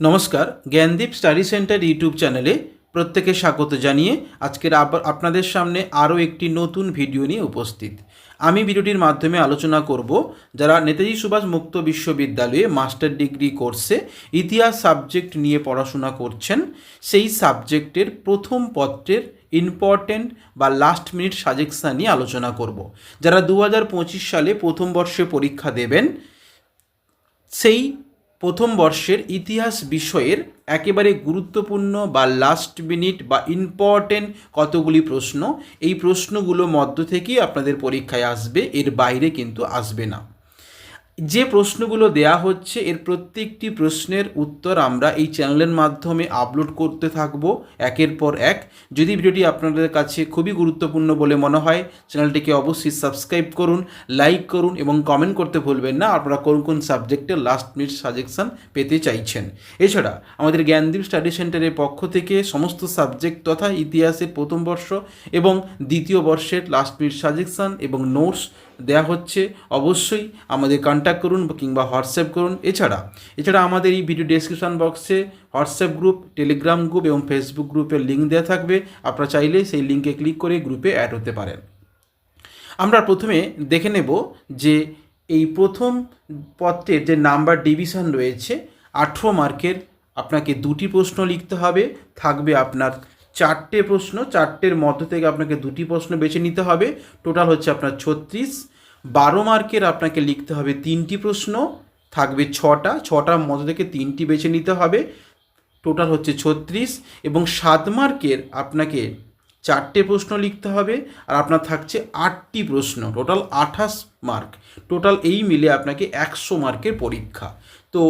নমস্কার, Gyandeep study centre YouTube চ্যানেলে প্রত্যেকে স্বাগত জানিয়ে আজকের আপনাদের সামনে আরও একটি নতুন ভিডিও নিয়ে উপস্থিত। আমি ভিডিওটির মাধ্যমে আলোচনা করব যারা নেতাজি সুভাষ মুক্ত বিশ্ববিদ্যালয়ে মাস্টার ডিগ্রি কোর্সে ইতিহাস সাবজেক্ট নিয়ে পড়াশোনা করছেন, সেই সাবজেক্টের প্রথম পত্রের ইম্পর্ট্যান্ট বা লাস্ট মিনিট সাজেকশান নিয়ে আলোচনা করব। যারা দু হাজার পঁচিশ সালে প্রথম বর্ষে পরীক্ষা দেবেন, সেই প্রথম বর্ষের ইতিহাস বিষয়ের একেবারে গুরুত্বপূর্ণ বা লাস্ট মিনিট বা ইম্পর্টেন্ট কতগুলি প্রশ্ন, এই প্রশ্নগুলো মধ্য থেকেই আপনাদের পরীক্ষায় আসবে, এর বাইরে কিন্তু আসবে না। যে প্রশ্নগুলো দেয়া হচ্ছে, এর প্রত্যেকটি প্রশ্নের উত্তর আমরা এই চ্যানেলের মাধ্যমে আপলোড করতে থাকব একের পর এক। যদি ভিডিওটি আপনাদের কাছে খুবই গুরুত্বপূর্ণ বলে মনে হয়, চ্যানেলটিকে অবশ্যই সাবস্ক্রাইব করুন, লাইক করুন এবং কমেন্ট করতে ভুলবেন না। আপনারা কোন কোন সাবজেক্টের লাস্ট মিনিট সাজেকশান পেতে চাইছেন? এছাড়া আমাদের জ্ঞানদীপ স্টাডি সেন্টারের পক্ষ থেকে সমস্ত সাবজেক্ট তথা ইতিহাসের প্রথম বর্ষ এবং দ্বিতীয় বর্ষের লাস্ট মিনিট সাজেকশান এবং নোটস দেওয়া হচ্ছে, অবশ্যই আমাদের কন্ট্যাক্ট করুন কিংবা হোয়াটসঅ্যাপ করুন। এছাড়া এছাড়া আমাদের এই ভিডিও ডেসক্রিপশন বক্সে হোয়াটসঅ্যাপ গ্রুপ টেলিগ্রাম গ্রুপ এবং ফেসবুক গ্রুপের লিঙ্ক দেওয়া থাকবে। আপনারা চাইলে সেই লিঙ্কে ক্লিক করে গ্রুপে অ্যাড হতে পারেন। আমরা প্রথমে দেখে নেব যে এই প্রথম পত্রের যে নাম্বার ডিভিশন রয়েছে, আঠেরো মার্কের আপনাকে দুটি প্রশ্ন লিখতে হবে। থাকবে আপনার চারটে প্রশ্ন, চারটের মধ্য থেকে আপনাকে দুটি প্রশ্ন বেছে নিতে হবে। টোটাল হচ্ছে আপনার ছত্রিশ। বারো মার্কের আপনাকে লিখতে হবে তিনটি প্রশ্ন, থাকবে ছটা। ছটার মধ্য থেকে তিনটি বেছে নিতে হবে। টোটাল হচ্ছে ছত্রিশ। এবং সাত মার্কের আপনাকে চারটে প্রশ্ন লিখতে হবে আর আপনার থাকছে আটটি প্রশ্ন। টোটাল আঠাশ মার্ক। টোটাল এই মিলে আপনাকে একশো মার্কের পরীক্ষা। তো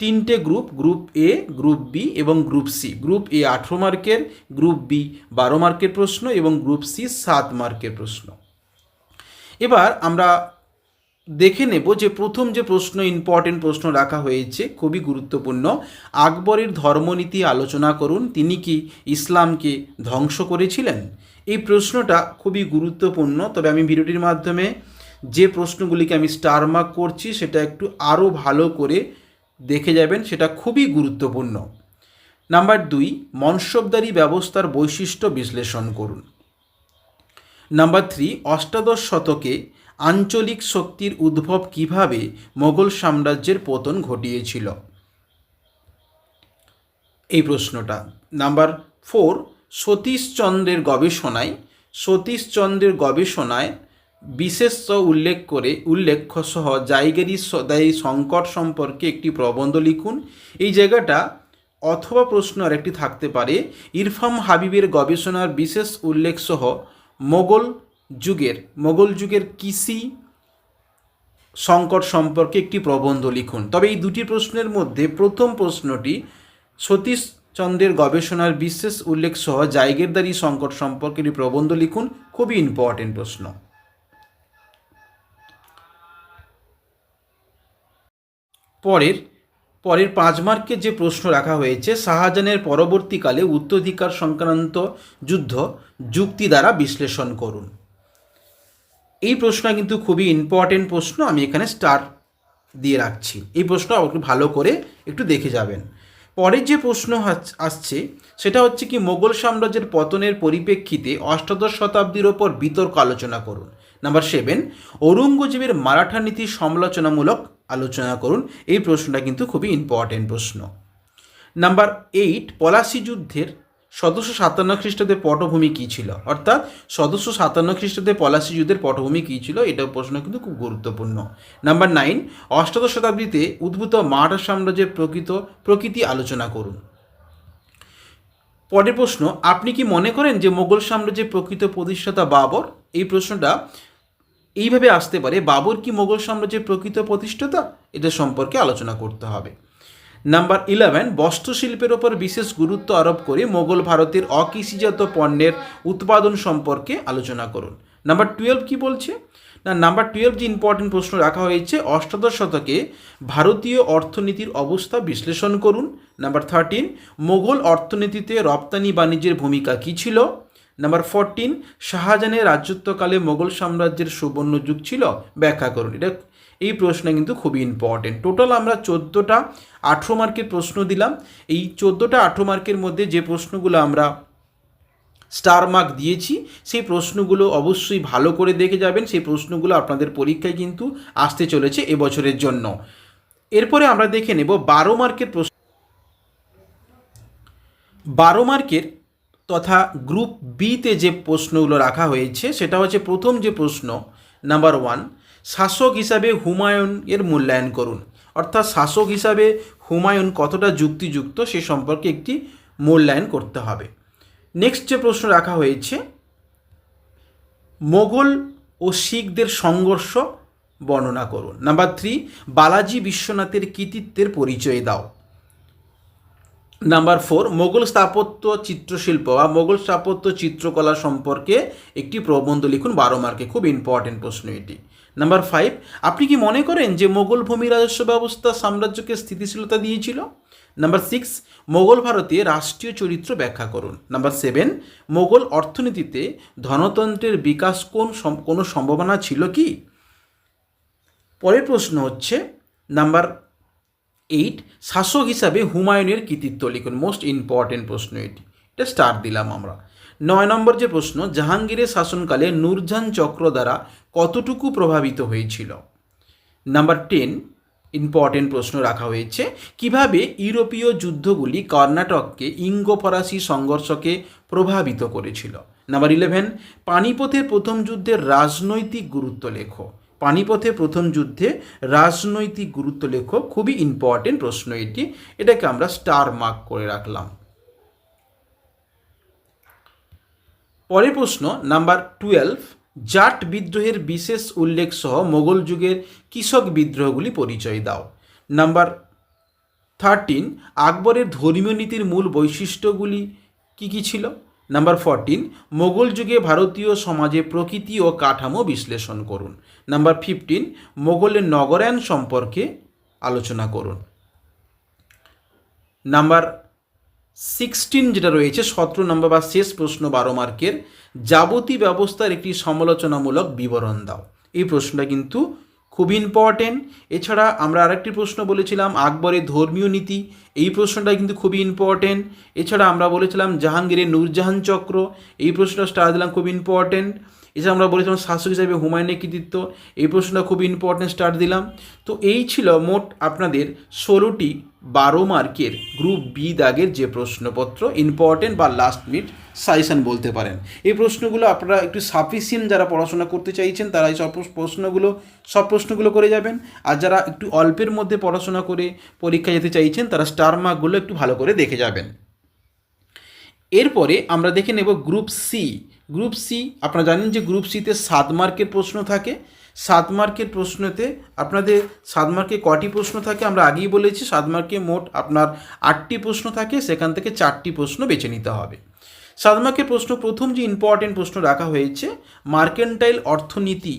তিনটে group group A group B এবং গ্রুপ সি গ্রুপ এ আঠেরো মার্কের গ্রুপ বি বারো মার্কের প্রশ্ন এবং গ্রুপ সি সাত মার্কের প্রশ্ন। এবার আমরা দেখে নেব যে প্রথম যে প্রশ্ন ইম্পর্টেন্ট প্রশ্ন রাখা হয়েছে, খুবই গুরুত্বপূর্ণ। আকবরের ধর্মনীতি আলোচনা করুন। তিনি কি ইসলামকে ধ্বংস করেছিলেন? এই প্রশ্নটা খুবই গুরুত্বপূর্ণ। তবে আমি ভিডিওটির মাধ্যমে যে প্রশ্নগুলিকে আমি স্টারমার্ক করছি, সেটা একটু আরও ভালো করে দেখে যাবেন সেটা খুবই গুরুত্বপূর্ণ। নাম্বার দুই মনসবদারি ব্যবস্থার বৈশিষ্ট্য বিশ্লেষণ করুন। নাম্বার থ্রি, অষ্টাদশ শতকে আঞ্চলিক শক্তির উদ্ভব কীভাবে মোগল সাম্রাজ্যের পতন ঘটিয়েছিল? এই প্রশ্নটা। নাম্বার ফোর, সতীশচন্দ্রের গবেষণায় সতীশচন্দ্রের গবেষণায় বিশেষ উল্লেখ করে, উল্লেখ্য সহ জায়গারি সদায়ী সংকট সম্পর্কে একটি প্রবন্ধ লিখুন। এই জায়গাটা অথবা প্রশ্ন আরেকটি থাকতে পারে। ইরফাম হাবিবের গবেষণার বিশেষ উল্লেখ সহ মোগল যুগের মোগল যুগের কৃষি সংকট সম্পর্কে একটি প্রবন্ধ লিখুন। তবে এই দুটি প্রশ্নের মধ্যে প্রথম প্রশ্নটি সতীশ চন্দ্রের গবেষণার বিশেষ উল্লেখ সহ জায়গেরদারি সংকট সম্পর্কে একটি প্রবন্ধ লিখুন। খুবই ইম্পর্টেন্ট প্রশ্ন। পরের পরের পাঁচ মার্কের যে প্রশ্ন রাখা হয়েছে, শাহজাহানের পরবর্তীকালে উত্তরাধিকার সংক্রান্ত যুদ্ধ যুক্তি দ্বারা বিশ্লেষণ করুন। এই প্রশ্ন কিন্তু খুবই ইম্পর্টেন্ট প্রশ্ন, আমি এখানে স্টার দিয়ে রাখছি। এই প্রশ্ন একটু ভালো করে একটু দেখে যাবেন। পরের যে প্রশ্ন আসছে, সেটা হচ্ছে কি, মোগল সাম্রাজ্যের পতনের পরিপ্রেক্ষিতে অষ্টাদশ শতাব্দীর ওপর বিতর্ক আলোচনা করুন। নাম্বার সেভেন ঔরঙ্গজেবের মারাঠা নীতি সমালোচনামূলক আলোচনা করুন। এই প্রশ্নটা কিন্তু খুবই ইম্পর্টেন্ট প্রশ্ন। নাম্বার এইট পলাশি যুদ্ধের সতেরোশো সাতান্ন খ্রিস্টাব্দের পটভূমি কী ছিল? অর্থাৎ সতেরোশো সাতান্ন খ্রিস্টাব্দে পলাশি যুদ্ধের পটভূমি কী ছিল? এটা প্রশ্ন কিন্তু খুব গুরুত্বপূর্ণ। নাম্বার নাইন অষ্টাদশ শতাব্দীতে উদ্ভূত মারাঠা সাম্রাজ্যের প্রকৃত প্রকৃতি আলোচনা করুন। পরের প্রশ্ন, আপনি কি মনে করেন যে মোগল সাম্রাজ্যের প্রকৃত প্রতিষ্ঠাতা বাবর? এই প্রশ্নটা এইভাবে আসতে পারে, বাবর কি মোগল সাম্রাজ্যের প্রকৃত প্রতিষ্ঠাতা? এটা সম্পর্কে আলোচনা করতে হবে। নাম্বার ইলেভেন বস্ত্রশিল্পের ওপর বিশেষ গুরুত্ব আরোপ করে মোগল ভারতের অকৃষিজাত পণ্যের উৎপাদন সম্পর্কে আলোচনা করুন। নাম্বার টুয়েলভ কি বলছে? না, নাম্বার টুয়েলভ যে ইম্পর্টেন্ট প্রশ্ন রাখা হয়েছে, অষ্টাদশ শতকে ভারতীয় অর্থনীতির অবস্থা বিশ্লেষণ করুন। নাম্বার থার্টিন মোগল অর্থনীতিতে রপ্তানি বাণিজ্যের ভূমিকা কী ছিল? নাম্বার ফোরটিন শাহজাহানের রাজত্বকালে মোগল সাম্রাজ্যের সুবর্ণ যুগ ছিল, ব্যাখ্যা করুন। এটা এই প্রশ্ন কিন্তু খুবই ইম্পর্টেন্ট টোটাল আমরা চোদ্দোটা আঠেরো মার্কের প্রশ্ন দিলাম। এই চোদ্দোটা আঠেরো মার্কের মধ্যে যে প্রশ্নগুলো আমরা স্টার মার্ক দিয়েছি, সেই প্রশ্নগুলো অবশ্যই ভালো করে দেখে যাবেন। সেই প্রশ্নগুলো আপনাদের পরীক্ষায় কিন্তু আসতে চলেছে এবছরের জন্য। এরপরে আমরা দেখে নেব বারো মার্কের প্রশ্ন। বারো মার্কের তথা গ্রুপ বিতে যে প্রশ্নগুলো রাখা হয়েছে, সেটা হচ্ছে প্রথম যে প্রশ্ন, নাম্বার ওয়ান, শাসক হিসাবে হুমায়ুন এর মূল্যায়ন করুন। অর্থাৎ শাসক হিসাবে হুমায়ুন কতটা যুক্তিযুক্ত, সে সম্পর্কে একটি মূল্যায়ন করতে হবে। নেক্সট যে প্রশ্ন রাখা হয়েছে মোগল ও শিখদের সংঘর্ষ বর্ণনা করুন। নাম্বার থ্রি, বালাজি বিশ্বনাথের কৃতিত্বের পরিচয় দাও। নাম্বার ফোর মোগল স্থাপত্য চিত্রশিল্প বা মোগল স্থাপত্য চিত্রকলা সম্পর্কে একটি প্রবন্ধ লিখুন, বারো মার্কে। খুব ইম্পর্টেন্ট প্রশ্ন এটি। নাম্বার ফাইভ আপনি কি মনে করেন যে মোগল ভূমি রাজস্ব ব্যবস্থা সাম্রাজ্যকে স্থিতিশীলতা দিয়েছিল? নাম্বার সিক্স মোগল ভারতে রাষ্ট্রীয় চরিত্র ব্যাখ্যা করুন। নাম্বার সেভেন মোগল অর্থনীতিতে ধনতন্ত্রের বিকাশ কোন কোনো সম্ভাবনা ছিল কি? পরের প্রশ্ন হচ্ছে নাম্বার এইট, শাসক হিসাবে হুমায়ুনের কৃতিত্ব লিখুন। মোস্ট ইম্পর্টেন্ট প্রশ্ন এটি। এটা স্টার দিলাম আমরা। নয় নম্বর যে প্রশ্ন, জাহাঙ্গীরের শাসনকালে নূরজাহান চক্র দ্বারা কতটুকু প্রভাবিত হয়েছিল? নাম্বার টেন ইম্পর্টেন্ট প্রশ্ন রাখা হয়েছে। কীভাবে ইউরোপীয় যুদ্ধগুলি কর্ণাটককে ইঙ্গ ফরাসি সংঘর্ষকে প্রভাবিত করেছিল? নাম্বার ইলেভেন পানিপথের প্রথম যুদ্ধের রাজনৈতিক গুরুত্ব লেখো। পানিপথে প্রথম যুদ্ধে রাজনৈতিক গুরুত্ব লেখো খুবই ইম্পর্টেন্ট প্রশ্ন এটি। এটাকে আমরা স্টার মার্ক করে রাখলাম। পরের প্রশ্ন নাম্বার টুয়েলভ জাট বিদ্রোহের বিশেষ উল্লেখ সহ মোগল যুগের কৃষক বিদ্রোহগুলি পরিচয় দাও। নাম্বার থার্টিন আকবরের ধর্মীয় নীতির মূল বৈশিষ্ট্যগুলি কি কি ছিল? নাম্বার ফোরটিন মোগল যুগে ভারতীয় সমাজে প্রকৃতি ও কাঠামো বিশ্লেষণ করুন। নাম্বার ফিফটিন মোগলের নগরায়ণ সম্পর্কে আলোচনা করুন। নাম্বার সিক্সটিন যেটা রয়েছে, সতেরো নম্বর বা শেষ প্রশ্ন বারো মার্কের, যাবতীয় ব্যবস্থার একটি সমালোচনামূলক বিবরণ দাও। এই প্রশ্নটা কিন্তু খুব ইম্পর্টেন্ট এছাড়া আমরা আরেকটি প্রশ্ন বলেছিলাম, আকবরের ধর্মীয় নীতি। এই প্রশ্নটা কিন্তু খুবই ইম্পর্টেন্ট এছাড়া আমরা বলেছিলাম, জাহাঙ্গীরের নূরজাহান চক্র। এই প্রশ্নটা স্টার দিলাম খুব ইম্পর্টেন্ট এছাড়া আমরা বলেছিলাম শাসক হিসাবে হুমায়ুনের কৃতিত্ব, এই প্রশ্নটা খুব ইম্পর্টেন্ট স্টার্ট দিলাম। তো এই ছিল মোট আপনাদের ষোলোটি বারো মার্কের গ্রুপ বি দাগের যে প্রশ্নপত্র ইম্পর্টেন্ট বা লাস্ট মিনিট সাজেশন বলতে পারেন। এই প্রশ্নগুলো আপনারা একটু সাফিসিয়েন্ট যারা পড়াশোনা করতে চাইছেন, তারা এই সব প্রশ্নগুলো সব প্রশ্নগুলো করে যাবেন। আর যারা একটু অল্পের মধ্যে পড়াশোনা করে পরীক্ষা যেতে চাইছেন, তারা স্টার মার্কগুলো একটু ভালো করে দেখে যাবেন। এরপরে আমরা দেখে নেব গ্রুপ সি গ্রুপ সি, আপনারা জানেন যে গ্রুপ সিতে সাত মার্কের প্রশ্ন থাকে। সাত মার্কের প্রশ্নতে আপনাদের সাত মার্কে কটি প্রশ্ন থাকে? আমরা আগেই বলেছি সাত মার্কে মোট আপনার আটটি প্রশ্ন থাকে, সেখান থেকে চারটি প্রশ্ন বেছে নিতে হবে। সাত মার্কের প্রশ্ন, প্রথম যে ইম্পর্টেন্ট প্রশ্ন রাখা হয়েছে, মার্কেন্টাইল অর্থনীতি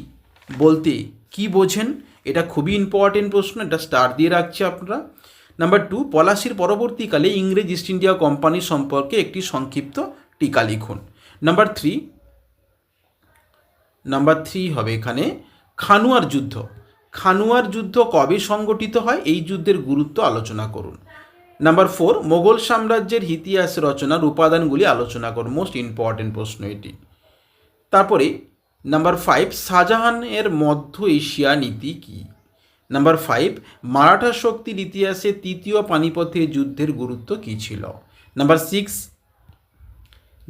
বলতে কি বোঝেন? এটা খুবই ইম্পর্টেন্ট প্রশ্ন, এটা স্টার দিয়ে রাখছে আপনারা। নাম্বার টু পলাশির পরবর্তীকালে ইংরেজ ইস্ট ইন্ডিয়া কোম্পানি সম্পর্কে একটি সংক্ষিপ্ত টিকা লিখুন। নাম্বার থ্রি নাম্বার থ্রি হবে এখানে খানুয়ার যুদ্ধ। খানুয়ার যুদ্ধ কবে সংগঠিত হয়? এই যুদ্ধের গুরুত্ব আলোচনা করুন। নাম্বার ফোর মোগল সাম্রাজ্যের ইতিহাস রচনার উপাদানগুলি আলোচনা করুন। মোস্ট ইম্পর্টেন্ট প্রশ্ন এটি। তারপরে নাম্বার ফাইভ শাহজাহানের মধ্য এশিয়া নীতি কী? নাম্বার ফাইভ মারাঠা শক্তির ইতিহাসে তৃতীয় পানিপথে যুদ্ধের গুরুত্ব কী ছিল? Number six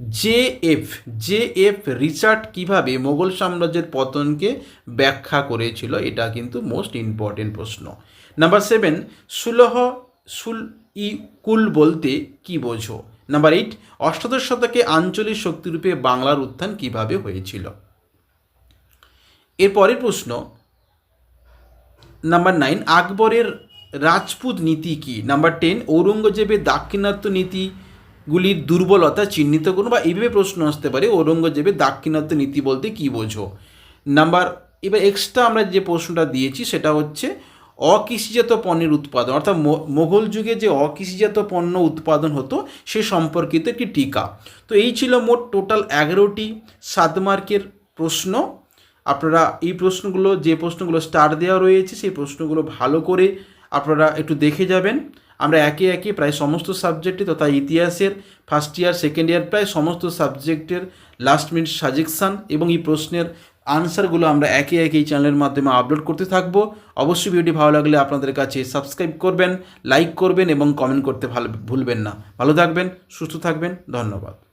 J F J F Richard কীভাবে মোগল সাম্রাজ্যের পতনকে ব্যাখ্যা করেছিল? এটা কিন্তু মোস্ট ইম্পর্টেন্ট প্রশ্ন। নাম্বার সেভেন সুলহ সুল ই কুল বলতে কি বোঝো? নাম্বার এইট অষ্টাদশ শতকে আঞ্চলিক শক্তিরূপে বাংলার উত্থান কীভাবে হয়েছিল? এর পরের প্রশ্ন নাম্বার নাইন আকবরের রাজপুত নীতি কি? নাম্বার টেন ঔরঙ্গজেবের দাক্ষিণাত্য নীতিগুলির দুর্বলতা চিহ্নিত করুন বা এইভাবে প্রশ্ন আসতে পারে ঔরঙ্গজেবের দাক্ষিণাত্য নীতি বলতে কি বোঝো? নাম্বার এবার এক্সট্রা আমরা যে প্রশ্নটা দিয়েছি সেটা হচ্ছে অকৃষিজাত পণ্যের উৎপাদন, অর্থাৎ মোগল যুগে যে অকৃষিজাত পণ্য উৎপাদন হতো সে সম্পর্কিত একটি টিকা। তো এই ছিল মোট টোটাল এগারোটি সাত মার্কের প্রশ্ন। আপনারা এই প্রশ্নগুলো, যে প্রশ্নগুলো স্টার দেওয়া রয়েছে, সেই প্রশ্নগুলো ভালো করে আপনারা একটু দেখে যাবেন। আমরা একে একে প্রায় সমস্ত সাবজেক্টে তথা ইতিহাসের ফার্স্ট ইয়ার সেকেন্ড ইয়ার প্রায় সমস্ত সাবজেক্টের লাস্ট মিনিট সাজেকশান এবং এই প্রশ্নের আনসারগুলো আমরা একে একে এই চ্যানেলের মাধ্যমে আপলোড করতে থাকব। অবশ্যই ভিডিওটি ভালো লাগলে আপনাদের কাছে সাবস্ক্রাইব করবেন লাইক করবেন এবং কমেন্ট করতে ভালো, ভুলবেন না। ভালো থাকবেন, সুস্থ থাকবেন, ধন্যবাদ।